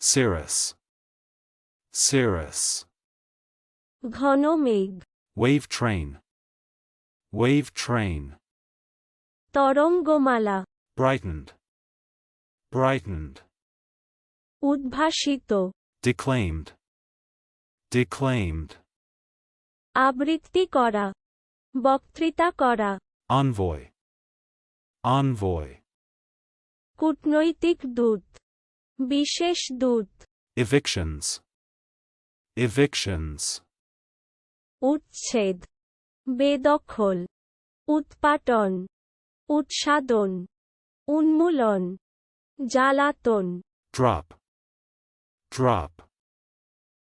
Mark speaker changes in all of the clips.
Speaker 1: cirrus, cirrus,
Speaker 2: ঘন মেঘ
Speaker 1: wave train, wave train,
Speaker 2: তরঙ্গমালা
Speaker 1: brightened, brightened,
Speaker 2: উদ্ভাসিত
Speaker 1: declaimed, declaimed,
Speaker 2: আবৃত্তি করা বক্তৃতা করা
Speaker 1: envoy, envoy,
Speaker 2: কূটনৈতিক দূত বিশেষ দূত।
Speaker 1: Evictions, evictions,
Speaker 2: উচ্ছেদ। বেদখল। উৎপাটন। উৎসাদন। উন্মূলন। জ্বালাতন।
Speaker 1: Drop, drop,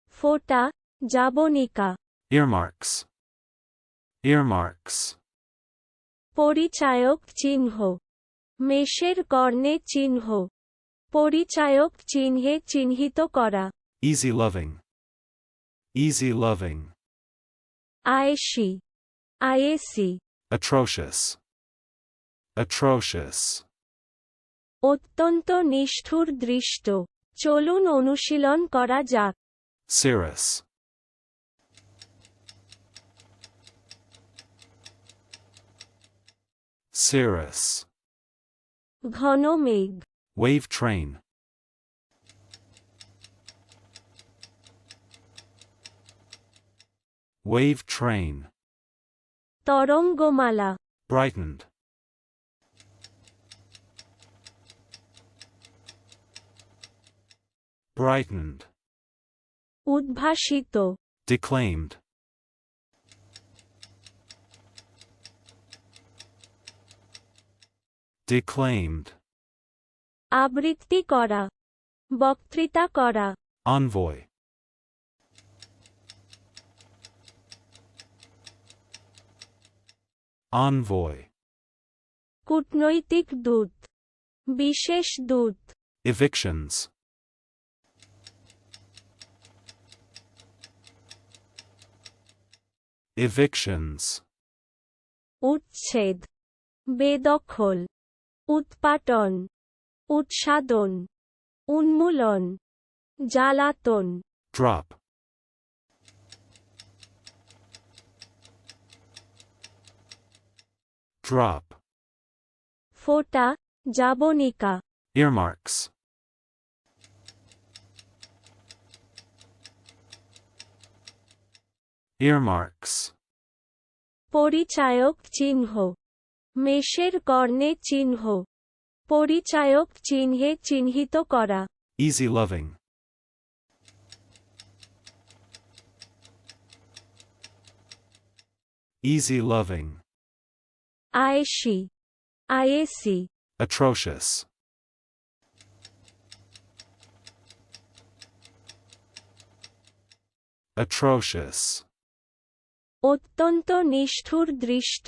Speaker 2: ফোটা। জাবনিকা।
Speaker 1: Earmarks, earmarks,
Speaker 2: পরিচায়ক চিহ্ন। মেষের কর্ণে চিহ্ন। পরিচায়ক চিহ্নে চিহ্নিত করা।
Speaker 1: ইজি লাভিং ইজি লাভিং
Speaker 2: আয়েসি। আয়েসি।
Speaker 1: অ্যাট্রোশিয়াস অ্যাট্রোশিয়াস
Speaker 2: অত্যন্ত নিষ্ঠুর দৃষ্ট। চলুন অনুশীলন করা যাক।
Speaker 1: সিরাস সিরাস
Speaker 2: ঘন মেঘ।
Speaker 1: wave train, wave train,
Speaker 2: তরঙ্গমালা
Speaker 1: brightened, brightened,
Speaker 2: উদ্ভাসিত
Speaker 1: declaimed, declaimed,
Speaker 2: আবৃত্তি করা বক্তৃতা করা।
Speaker 1: Envoy, envoy,
Speaker 2: কূটনৈতিক দূত বিশেষ দূত।
Speaker 1: Evictions, evictions,
Speaker 2: উচ্ছেদ বেদখল উৎপাটন। উৎসাদন উন্মূলন জ্বালাতন।
Speaker 1: Drop, drop,
Speaker 2: ফোটা জাবনিকা।
Speaker 1: Earmarks, earmarks,
Speaker 2: পরিচায়ক চিহ্ন মেষের কর্ণে চিহ্ন। পরিচায়ক চিহ্নে চিহ্নিত করা
Speaker 1: easy loving, easy loving,
Speaker 2: আয়েসি আয়েসি
Speaker 1: atrocious, atrocious,
Speaker 2: অত্যন্ত নিষ্ঠুর দৃষ্ট